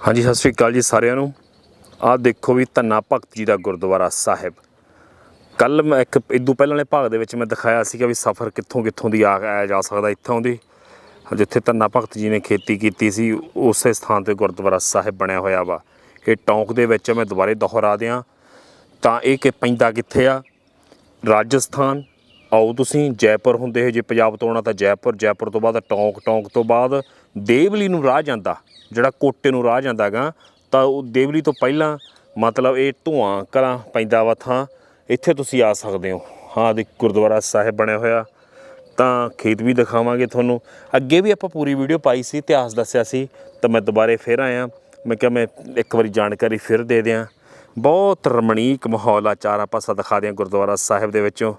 ਹਾਂਜੀ, ਸਤਿ ਸ੍ਰੀ ਅਕਾਲ ਜੀ ਸਾਰਿਆਂ ਨੂੰ। ਆਹ ਦੇਖੋ ਵੀ ਧੰਨਾ ਭਗਤ ਜੀ ਦਾ ਗੁਰਦੁਆਰਾ ਸਾਹਿਬ। ਕੱਲ ਮੈਂ ਇੱਕ ਇਦੋਂ ਪਹਿਲਾਂ ਵਾਲੇ ਭਾਗ ਦੇ ਵਿੱਚ ਮੈਂ ਦਿਖਾਇਆ ਸੀਗਾ ਵੀ ਸਫ਼ਰ ਕਿੱਥੋਂ ਕਿੱਥੋਂ ਦੀ ਆਇਆ ਜਾ ਸਕਦਾ ਇੱਥੋਂ ਦੀ। ਜਿੱਥੇ ਧੰਨਾ ਭਗਤ ਜੀ ਨੇ ਖੇਤੀ ਕੀਤੀ ਸੀ, ਉਸੇ ਸਥਾਨ ਤੇ ਗੁਰਦੁਆਰਾ ਸਾਹਿਬ ਬਣਿਆ ਹੋਇਆ ਵਾ। ਇਹ ਟੌਂਕ ਦੇ ਵਿੱਚ ਮੈਂ ਦੁਬਾਰੇ ਦੁਹਰਾ ਦਿਆਂ, ਤਾਂ ਇਹ ਕਿ ਪੈਂਦਾ ਕਿੱਥੇ ਆ? ਰਾਜਸਥਾਨ। ਆਓ ਤੁਸੀਂ, ਜੈਪੁਰ ਹੁੰਦੇ ਹੋ ਜੇ ਪੰਜਾਬ ਤੋਂ ਆਉਣਾ ਤਾਂ ਜੈਪੁਰ। ਜੈਪੁਰ ਤੋਂ ਬਾਅਦ ਟੌਂਕ ਟੌਂਕ ਤੋਂ ਬਾਅਦ ਦੇਵਲੀ ਨੂੰ ਰਾਹ ਜਾਂਦਾ, ਜਿਹੜਾ ਕੋਟੇ ਨੂੰ ਰਾਹ ਜਾਂਦਾਗਾ, ਤਾਂ ਉਹ ਦੇਵਲੀ ਤੋਂ ਪਹਿਲਾਂ ਮਤਲਬ ਇਹ ਧੂਆਂ ਕਲਾਂ ਪੈਂਦਾ ਵਾ ਥਾਂ, ਇੱਥੇ ਤੁਸੀਂ ਆ ਸਕਦੇ ਹੋ। ਹਾਂ ਦੇ ਗੁਰਦੁਆਰਾ ਸਾਹਿਬ ਬਣਿਆ ਹੋਇਆ। ਤਾਂ ਖੇਤ ਵੀ ਦਿਖਾਵਾਂਗੇ ਤੁਹਾਨੂੰ। ਅੱਗੇ ਵੀ ਆਪਾਂ ਪੂਰੀ ਵੀਡੀਓ ਪਾਈ ਸੀ, ਇਤਿਹਾਸ ਦੱਸਿਆ ਸੀ, ਤਾਂ ਮੈਂ ਦੁਬਾਰੇ ਫਿਰ ਆਇਆ। ਮੈਂ ਕਿਹਾ ਮੈਂ ਇੱਕ ਵਾਰੀ ਜਾਣਕਾਰੀ ਫਿਰ ਦੇ ਦਿਆਂ। ਬਹੁਤ ਰਮਣੀਕ ਮਾਹੌਲ ਆ, ਚਾਰਾਂ ਪਾਸਾ ਦਿਖਾ ਦਿਆਂ ਗੁਰਦੁਆਰਾ ਸਾਹਿਬ ਦੇ ਵਿੱਚੋਂ।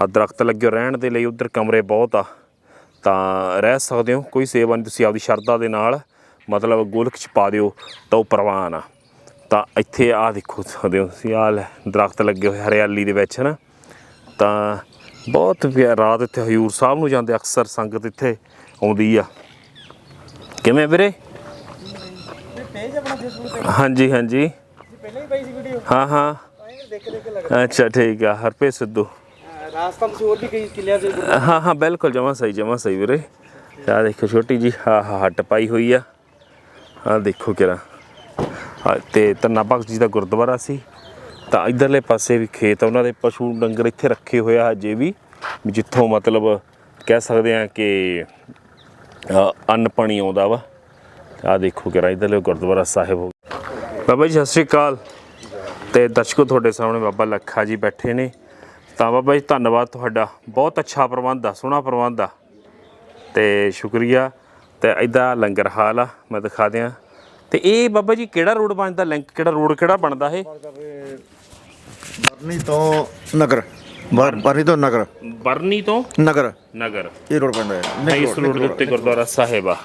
ਆ ਦਰਖਤ ਲੱਗੇ ਰਹਿਣ ਦੇ ਲਈ, ਉਧਰ ਕਮਰੇ ਬਹੁਤ ਆ। ਤਾਂ ਰਹਿ ਸਕਦੇ ਹੋ ਕੋਈ ਸੇਵਾ ਨਹੀਂ ਤੁਸੀਂ ਆਪਦੀ ਸ਼ਰਧਾ ਦੇ ਨਾਲ ਮਤਲਬ ਗੋਲਕ ਚ ਪਾ ਦਿਓ ਤਾਂ ਉਹ ਪ੍ਰਵਾਨ ਆ। ਤਾਂ ਇੱਥੇ ਆ ਦੇਖੋ ਸਕਦੇ ਹੋ ਤੁਸੀਂ ਆਹ ਲੈ ਦਰਖਤ ਲੱਗੇ ਹੋਏ ਹਰਿਆਲੀ ਦੇ ਵਿੱਚ ਨਾ ਤਾਂ ਬਹੁਤ ਰਾਤ ਇੱਥੇ ਹਯੂਰ ਸਾਹਿਬ ਨੂੰ ਜਾਂਦੇ ਅਕਸਰ ਸੰਗਤ ਇੱਥੇ ਆਉਂਦੀ ਆ। ਕਿਵੇਂ ਵੀਰੇ? ਹਾਂਜੀ ਹਾਂਜੀ। ਪਹਿਲਾਂ ਹੀ ਪਾਈ ਸੀ ਵੀਡੀਓ ਹਾਂ ਹਾਂ। ਅੱਛਾ ਠੀਕ ਆ ਹਰਪ੍ਰੀਤ ਸਿੱਧੂ। ਰਾਸਤਾ ਤੁਸੀਂ ਵੀ ਕਈ ਕਿਲਿਆਂ ਦੇ ਹਾਂ ਹਾਂ, ਬਿਲਕੁਲ, ਜਮਾ ਸਹੀ ਜਮਾ ਸਹੀ ਵੀਰੇ। ਆ ਦੇਖੋ ਛੋਟੀ ਜੀ ਹਾਂ ਹਾਂ ਹੱਟ ਪਾਈ ਹੋਈ ਆ। ਆ ਦੇਖੋ ਕਿਰਾ ਆ ਤੇ ਧੰਨਾ ਜੀ ਦਾ ਗੁਰਦੁਆਰਾ ਸੀ। ਤਾਂ ਇਧਰਲੇ ਪਾਸੇ ਵੀ ਖੇਤ ਉਹਨਾਂ ਦੇ ਪਸ਼ੂ ਡੰਗਰ ਇੱਥੇ ਰੱਖੇ ਹੋਇਆ ਹਜੇ ਵੀ। ਜਿੱਥੋਂ ਮਤਲਬ ਕਹਿ ਸਕਦੇ ਆ ਕਿ ਅੰਨ ਪਾਣੀ ਆਉਂਦਾ ਵਾ। ਆ ਦੇਖੋ ਕਿਰਾ ਇਧਰਲੇ ਗੁਰਦੁਆਰਾ ਸਾਹਿਬ ਹੋ ਬਾਬਾ ਜੀ, ਸਤਿ ਸ਼੍ਰੀ ਅਕਾਲ। ਤੇ ਦਰਸ਼ਕੋ ਤੁਹਾਡੇ ਸਾਹਮਣੇ ਬਾਬਾ ਲੱਖਾ ਜੀ ਬੈਠੇ ਨੇ। ਤਾਂ ਬਾਬਾ ਜੀ ਧੰਨਵਾਦ ਤੁਹਾਡਾ। ਬਹੁਤ ਅੱਛਾ ਪ੍ਰਬੰਧ ਆ ਸੋਹਣਾ ਪ੍ਰਬੰਧ ਆ। ਤੇ ਸ਼ੁਕਰੀਆ। ਤੇ ਇਦਾਂ ਲੰਗਰ ਹਾਲ ਆ ਮੈਂ ਦਿਖਾ ਦਿਆਂ। ਤੇ ਇਹ ਬਾਬਾ ਜੀ ਕਿਹੜਾ ਰੋਡ ਬਣਦਾ ਲਿੰਕ ਕਿਹੜਾ ਰੋਡ ਕਿਹੜਾ ਬਣਦਾ ਇਹ? ਬਰਨੀ ਤੋਂ ਨਗਰ। ਬਰ- ਬਰਨੀ ਤੋਂ ਨਗਰ। ਬਰਨੀ ਤੋਂ ਨਗਰ। ਨਗਰ। ਇਹ ਰੋਡ ਪੈਂਦਾ ਹੈ। ਇਸ ਰੋਡ ਦੇ ਉੱਤੇ ਗੁਰਦੁਆਰਾ ਸਾਹਿਬ ਆ।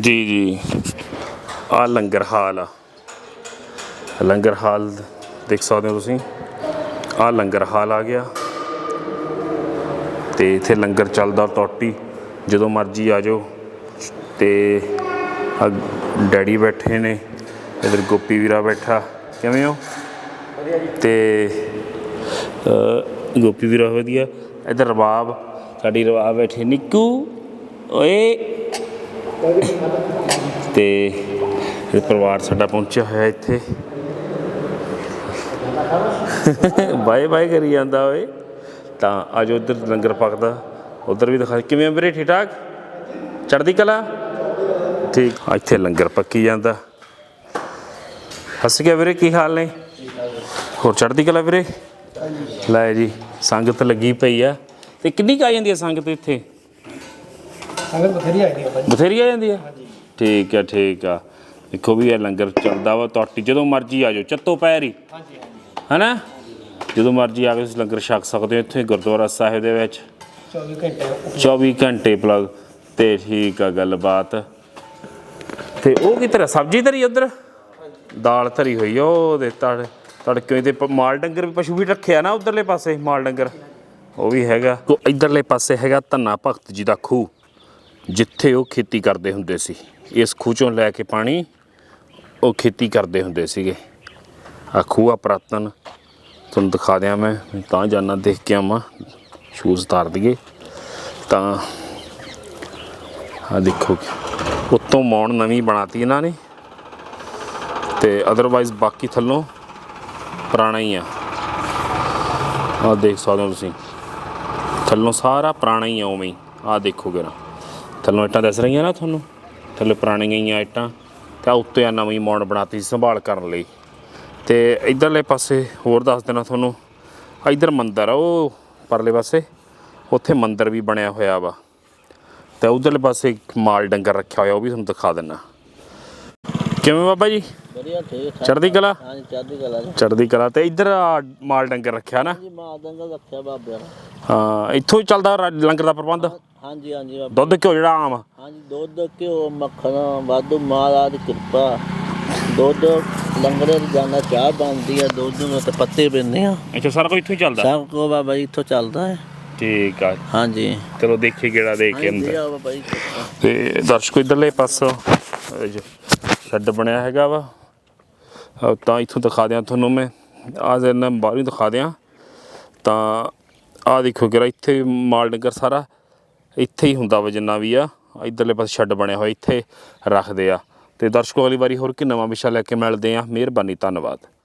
ਜੀ ਜੀ। ਆ ਲੰਗਰ ਹਾਲ ਆ। ਲੰਗਰ ਹਾਲ ਦੇਖ ਸਕਦੇ ਹੋ ਤੁਸੀਂ। ਆ ਲੰਗਰ ਹਾਲ ਆ ਗਿਆ। ਤੇ ਇੱਥੇ ਲੰਗਰ ਚੱਲਦਾ ਟੋਟੀ ਜਦੋਂ ਮਰਜ਼ੀ ਆ ਜਾਓ। ਤੇ ਆ ਡੈਡੀ ਬੈਠੇ ਨੇ ਇਧਰ ਗੋਪੀ ਵੀਰਾ ਬੈਠਾ। ਕਿਵੇਂ ਹੋ? ਤੇ ਗੋਪੀ ਵੀਰਾ ਵਧੀਆ। ਇਧਰ ਰਬਾਬ ਸਾਡੀ ਰਬਾਬ ਬੈਠੇ ਨਿੱਕੂ ਓਏ। ਤੇ ਪਰਿਵਾਰ ਸਾਡਾ ਪਹੁੰਚਿਆ ਹੋਇਆ ਇੱਥੇ। ਬਾਏ ਬਾਏ ਕਰੀ ਜਾਂਦਾ ਓਏ। ਤਾਂ ਅੱਜ ਉਧਰ ਲੰਗਰ ਪੱਕਦਾ। ਉਧਰ ਵੀ ਦਿਖਾ ਕਿਵੇਂ ਆ ਵੀਰੇ ਠੀਕ ਠਾਕ ਚੜ੍ਹਦੀ ਕਲਾ? ਠੀਕ ਆ ਇੱਥੇ ਲੰਗਰ ਪੱਕੀ ਜਾਂਦਾ। ਹੱਸ ਗਿਆ ਵੀਰੇ ਕੀ ਹਾਲ ਨੇ? ਹੋਰ ਚੜ੍ਹਦੀ ਕਲਾ ਵੀਰੇ? ਲੈ ਜੀ ਸੰਗਤ ਲੱਗੀ ਪਈ ਆ। ਤੇ ਕਿੰਨੀ ਕੁ ਆ ਜਾਂਦੀ ਆ ਸੰਗਤ ਇੱਥੇ? ਸੰਗਤ ਬਥੇਰੀ ਆਈ ਦੀ ਬਾਈ ਬਥੇਰੀ ਆ ਜਾਂਦੀ ਆ? ਠੀਕ ਆ ਠੀਕ ਆ। ਦੇਖੋ ਵੀ ਇਹ ਲੰਗਰ ਚੱਲਦਾ ਵਾ ਟੋਟੀ ਜਦੋਂ ਮਰਜ਼ੀ ਆ ਜਾਓ ਚੱਤੋ ਪੈਰੀ ਹਾਂਜੀ। ਹਨਾ? ਜਦੋਂ ਮਰਜ਼ੀ ਆ ਕੇ ਤੁਸੀਂ ਲੰਗਰ ਛਕ ਸਕਦੇ ਹੋ ਇੱਥੇ ਗੁਰਦੁਆਰਾ ਸਾਹਿਬ ਦੇ ਵਿੱਚ। 24 ਘੰਟੇ 24 ਘੰਟੇ ਪਲੱਗ ਤੇ ਠੀਕ ਆ ਗੱਲਬਾਤ। ਤੇ ਉਹ ਕੀ ਤਰ੍ਹਾਂ? ਸਬਜ਼ੀ ਧਰੀ ਉਧਰ? ਦਾਲ ਧਰੀ ਹੋਈ ਆ ਉਹ ਦੇ ਤੜ ਤੜਕੇ ਤੇ ਮਾਲ ਡੰਗਰ ਵੀ ਪਸ਼ੂ ਵੀ ਰੱਖਿਆ ਨਾ ਉਧਰਲੇ ਪਾਸੇ ਮਾਲ ਡੰਗਰ? ਉਹ ਵੀ ਹੈਗਾ। ਕੋ ਇਧਰਲੇ ਪਾਸੇ ਹੈਗਾ ਧੰਨਾ ਭਗਤ ਜੀ ਦਾ ਖੂਹ ਜਿੱਥੇ ਉਹ ਖੇਤੀ ਕਰਦੇ ਹੁੰਦੇ ਸੀ। ਇਸ ਖੂਹ ਚੋਂ ਲੈ ਕੇ ਪਾਣੀ ਉਹ ਖੇਤੀ ਕਰਦੇ ਹੁੰਦੇ ਸੀਗੇ। ਆ ਖੂਹ ਆ ਪੁਰਾਤਨ। ਤੁਹਾਨੂੰ ਦਿਖਾ ਦਿਆਂ ਮੈਂ ਤਾਂ ਜਾਨਾ ਦੇਖ ਕੇ ਆਵਾਂ। ਸ਼ੂਜ਼ ਉਤਾਰ ਦਈਏ। ਤਾਂ ਆ ਦੇਖੋ ਉੱਤੋਂ ਮੌਣ ਨਵੀਂ ਬਣਾਤੀ ਇਹਨਾਂ ਨੇ। ਤੇ ਅਦਰਵਾਈਜ਼ ਬਾਕੀ ਥੱਲੋਂ ਪੁਰਾਣਾ ਹੀ ਆ। ਆ ਦੇਖ ਸਕਦੇ ਹੋ ਤੁਸੀਂ। ਥੱਲੋਂ ਸਾਰਾ ਪੁਰਾਣਾ ਹੀ ਆ ਉਵੇਂ ਹੀ। ਆ ਦੇਖੋਗੇ ਨਾ ਥੱਲੋਂ ਇੱਟਾਂ ਦਿਸ ਰਹੀਆਂ ਨਾ ਤੁਹਾਨੂੰ। ਥੱਲੇ ਪੁਰਾਣੀਆਂ ਹੀ ਆ ਇੱਟਾਂ। ਤੇ ਆਹ ਉੱਤੇ ਆ ਨਵੀਂ ਮੌਣ ਬਣਾਤੀ ਸੀ ਸੰਭਾਲ ਕਰਨ ਲਈ। ਤੇ ਇਧਰਲੇ ਪਾਸੇ ਹੋਰ ਦੱਸ ਦੇਣਾ ਤੁਹਾਨੂੰ ਇਧਰ ਮੰਦਿਰ ਆ ਉਹ ਪਰਲੇ ਪਾਸੇ ਉੱਥੇ ਮੰਦਿਰ ਵੀ ਬਣਿਆ ਹੋਇਆ ਵਾ। ਤੇ ਉਧਰਲੇ ਪਾਸੇ ਇੱਕ ਮਾਲ ਡੰਗਰ ਰੱਖਿਆ ਹੋਇਆ ਉਹ ਵੀ ਤੁਹਾਨੂੰ ਦਿਖਾ ਦਿੰਨਾ। ਕਿਵੇਂ ਬਾਬਾ ਜੀ? ਵਧੀਆ ਠੀਕ ਠਾਕ। ਚੜ੍ਹਦੀ ਕਲਾ? ਹਾਂਜੀ ਚੜ੍ਹਦੀ ਕਲਾ ਜੀ। ਚੜ੍ਹਦੀ ਕਲਾ ਤੇ ਇਧਰ ਮਾਲ ਡੰਗਰ ਰੱਖਿਆ ਨਾ? ਜੀ ਮਾਂ ਦੰਗਾ ਰੱਖਿਆ ਬਾਬਿਆਂ ਨੇ। ਹਾਂ ਇੱਥੋਂ ਹੀ ਚੱਲਦਾ ਲੰਗਰ ਦਾ ਪ੍ਰਬੰਧ? ਹਾਂਜੀ ਹਾਂਜੀ ਬਾਬਾ ਦੁੱਧ ਘਿਓ ਜਿਹੜਾ ਆਮ। ਹਾਂਜੀ ਦੁੱਧ ਘਿਓ ਮੱਖਣ ਵਾਧੂ ਮਹਾਰਾਜ ਕਿਰਪਾ। ਦੁੱਧ ਲੰਗਰੇ ਦੀ ਜਾਂਦਾ ਚਾਹ ਬਣਦੀ ਆ ਦੁੱਧ ਨੂੰ ਤੇ ਪੱਤੇ ਪੈਂਦੇ ਆ। ਅੱਛਾ ਸਾਰਾ ਕੁਝ ਇੱਥੋਂ ਹੀ ਚੱਲਦਾ? ਸਭ ਕੋ ਬਾਬਾ ਜੀ ਇੱਥੋਂ ਚੱਲਦਾ ਹੈ। ਠੀਕ ਆ। ਹਾਂਜੀ। ਚਲੋ ਦੇਖੀ ਗੇੜਾ ਦੇ ਕੇ ਅੰਦਰ ਬਾਬਾ ਜੀ। ਤੇ ਦਰਸ਼ਕੋ ਇਧਰਲੇ ਪਾਸੋਂ ਇਹ ਜੋ ਸ਼ੈੱਡ ਬਣਿਆ ਹੈਗਾ ਵਾ। ਤਾਂ ਇੱਥੋਂ ਦਿਖਾ ਦਿਆਂ ਤੁਹਾਨੂੰ ਮੈਂ। ਆ ਜਨ ਬਾਹਰੋਂ ਹੀ ਦਿਖਾ ਦਿਆਂ ਤਾਂ ਆ ਦੇਖੋ ਕਿਰਾ ਇੱਥੇ ਮਾਲ ਡੰਗਰ ਸਾਰਾ। ਇੱਥੇ ਹੀ ਹੁੰਦਾ ਵਾ ਜਿੰਨਾ ਵੀ ਆ। ਇਧਰਲੇ ਪਾਸੇ ਸ਼ੈੱਡ ਬਣਿਆ ਹੋਇਆ ਇੱਥੇ ਰੱਖਦੇ ਆ। ਤੇ ਦਰਸ਼ਕੋ ਅਗਲੀ ਵਾਰੀ ਹੋਰ ਕਿ ਨਵਾਂ ਵਿਸ਼ਾ ਲੈ ਕੇ ਮਿਲਦੇ ਆ ਮਿਹਰਬਾਨੀ ਧੰਨਵਾਦ।